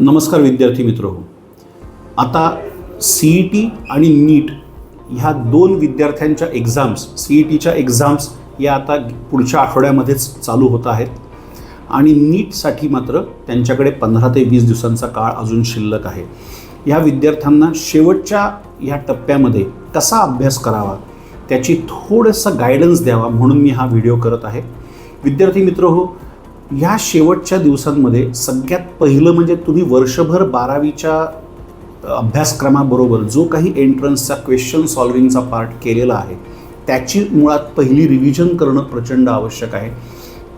नमस्कार विद्यार्थी मित्र हो आता सी ई टी आणि नीट ह्या दोन विद्यार्थ्यांच्या एक्झाम्स सी ई टीच्या एक्झाम्स या आता पुढच्या आठवड्यामध्येच चालू होत आहेत. आणि नीटसाठी मात्र त्यांच्याकडे पंधरा ते वीस दिवसांचा काळ अजून शिल्लक आहे. या विद्यार्थ्यांना शेवटच्या ह्या टप्प्यामध्ये कसा अभ्यास करावा त्याची थोडंसं गायडन्स द्यावा म्हणून मी हा व्हिडिओ करत आहे. विद्यार्थी मित्र हो ह्या शेवटच्या दिवसांमध्ये सगळ्यात पहिलं म्हणजे तुम्ही वर्षभर बारावीच्या अभ्यासक्रमाबरोबर जो काही एंट्रन्सचा क्वेश्चन सॉल्विंगचा पार्ट केलेला आहे त्याची मुळात पहिली रिव्हिजन करणं प्रचंड आवश्यक आहे.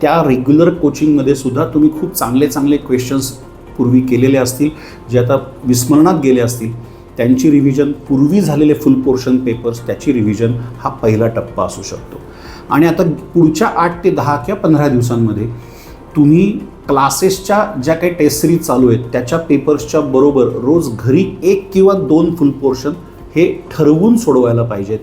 त्या रेग्युलर कोचिंगमध्ये सुद्धा तुम्ही खूप चांगले चांगले क्वेश्चन्स पूर्वी केलेले असतील जे आता विस्मरणात गेले असतील त्यांची रिव्हिजन पूर्वी झालेले फुल पोर्शन पेपर्स त्याची रिव्हिजन हा पहिला टप्पा असू शकतो. आणि आता पुढच्या आठ ते दहा किंवा पंधरा दिवसांमध्ये तुम्ही क्लासेसच्या ज्या काही टेस्ट सिरीज चालू आहेत त्याच्या पेपर्सच्या बरोबर रोज घरी एक किंवा दोन फुल पोर्शन हे ठरवून सोडवायला पाहिजेत.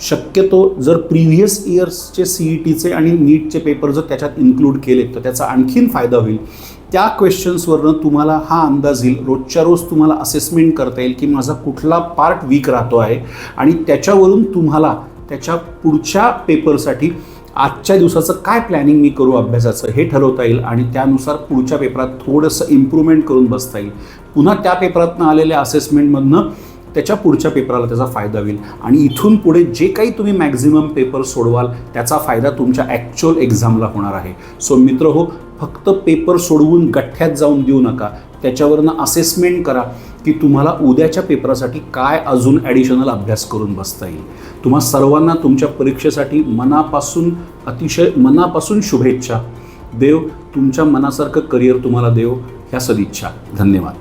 शक्यतो जर प्रिव्हियस इयर्सचे सी ई टीचे आणि नीटचे पेपर जर त्याच्यात इन्क्लूड केले तर त्याचा आणखीन फायदा होईल. त्या क्वेश्चन्सवरनं तुम्हाला हा अंदाज येईल. रोजच्या रोज तुम्हाला असेसमेंट करता येईल की माझा कुठला पार्ट वीक राहतो आहे. आणि त्याच्यावरून तुम्हाला त्याच्या पुढच्या पेपरसाठी आजच्या दिवसाचं काय प्लॅनिंग मी करू अभ्यासाचं हे ठरवता येईल आणि त्यानुसार पुढच्या पेपरात थोडंसं इम्प्रूव्हमेंट करून बसता येईल. पुन्हा त्या पेपरातनं आलेल्या असेसमेंटमधनं त्याच्या पुढच्या पेपराला त्याचा फायदा होईल. आणि इथून पुढे जे काही तुम्ही मॅक्झिमम पेपर सोडवाल त्याचा फायदा तुमच्या ॲक्च्युअल एक्झामला होणार आहे. सो मित्र हो फक्त पेपर सोडवून गठ्ठ्यात जाऊन देऊ नका. त्याच्यावरनं असेसमेंट करा. की तुम्हाला उद्याच्या पेपरासाठी काय अजून ॲडिशनल अभ्यास करून बसता येईल? तुम्हा सर्वांना तुमच्या परीक्षेसाठी मनापासून अतिशय मनापासून शुभेच्छा. देव तुमच्या मनासारखं करिअर तुम्हाला देव. ह्या सदिच्छा. धन्यवाद.